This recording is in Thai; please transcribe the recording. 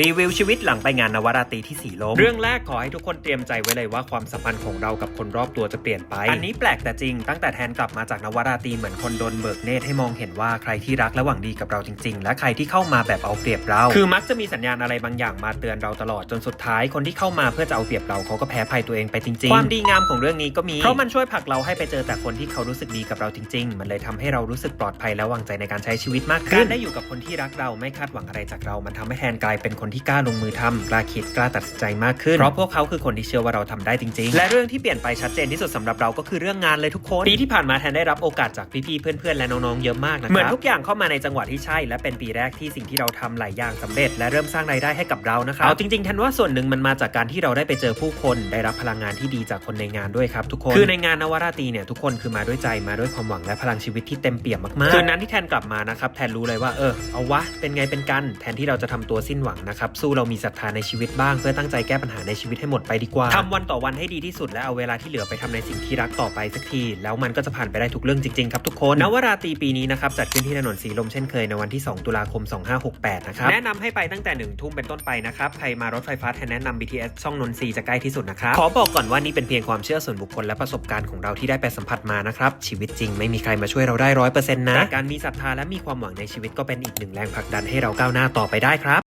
รีวิวชีวิตหลังไปงานนวราตรีที่สีลม เรื่องแรกขอให้ทุกคนเตรียมใจไว้เลยว่าความสัมพันธ์ของเรากับคนรอบตัวจะเปลี่ยนไป อันนี้แปลกแต่จริง ตั้งแต่แทนกลับมาจากนวราตรีเหมือนคนโดนเบิกเนตรให้มองเห็นว่าใครที่รักและหวังดีกับเราจริง ๆ และใครที่เข้ามาแบบเอาเปรียบเรา คือมักจะมีสัญญาณอะไรบางอย่างมาเตือนเราตลอดจนสุดท้าย คนที่เข้ามาเพื่อจะเอาเปรียบเราเขาก็แพ้ภัยตัวเองไปจริง ๆ ความดีงามของเรื่องนี้ก็มีเพราะมันช่วยผลักเราให้ไปเจอแต่คนที่เขารู้สึกดีกับเราจริง ๆ มันเลยทำให้เรารู้สึกปลอดภัยและวางใจในการใช้ชีวิตมากขึ้นการได้อยู่กับคนที่รักเราไม่คาดหวังอะไรจากเรา มันทำให้แทนกลายเป็นคนที่กล้าลงมือทำกล้าคิดกล้าตัดสินใจมากขึ้น เพราะพวกเขาคือคนที่เชื่อว่าเราทำได้จริง ๆ และเรื่องที่เปลี่ยนไปชัดเจนที่สุดสำหรับเราก็คือเรื่องงานเลยทุกคนปีที่ผ่านมาแทนได้รับโอกาสจากพี่ๆเพื่อนๆและน้องๆเยอะมากนะครับเหมือนทุกอย่างเข้ามาในจังหวะที่ใช่ และเป็นปีแรกที่สิ่งที่เราทำหลายอย่างสำเร็จ และเริ่มสร้างรายได้ให้กับเรานะครับเอาจริงๆแทนว่าส่วนหนึ่งมันมาจากการที่เราได้ไปเจอผู้คนได้รับพลังงานที่ดีจากคนในงานด้วยครับทุกคนคือในงานนวราตรีเนี่ยทุกคนคือมาด้วยใจมาด้วยความหวังและพลังชีวิตที่เต็มเปี่ยมมากๆคืนนั้นที่แทนกลับมานะครับแทนรู้เลยว่าเออเอาวะเป็นไงเป็นกัน แทนที่เราจะทำตัวสิ้นหวังนะครับสู้เรามีศรัทธาในชีวิตบ้างเพื่อตั้งใจแก้ปัญหาในชีวิตให้หมดไปดีกว่าทำวันต่อวันให้ดีที่สุดและเอาเวลาที่เหลือไปทำในสิ่งที่รักต่อไปสักที แล้วมันก็จะผ่านไปได้ทุกเรื่องจริงๆครับทุกคนนวราตรีปีนี้นะครับจัดขึ้นที่ถนนสีลมเช่นเคยในวันที่ 2 ตุลาคม 2568 นะครับแนะนำให้ไปตั้งแต่1ทุ่มเป็นต้นไปนะครับใครมารถไฟฟ้าแทนแนะนำ BTS ช่องนนทรีจะใกล้ที่สุดนะครับขอบอกก่อนว่านี่เป็นเพียงความเชื่อส่วนบุคคลและประสบการณ์ของเราที่ได้ไปสัมผัสมานะครับชีวิตจริงไม่มีใครมาช่วยเราได้ร้อยเปอร์เซ็นต์นะแต่การมีศรัทธาและมีความหวังในชีวิตก็เป็นอีกหนึ่งแรงผลักดันให้เราก้าวหน้าต่อไปได้ครับ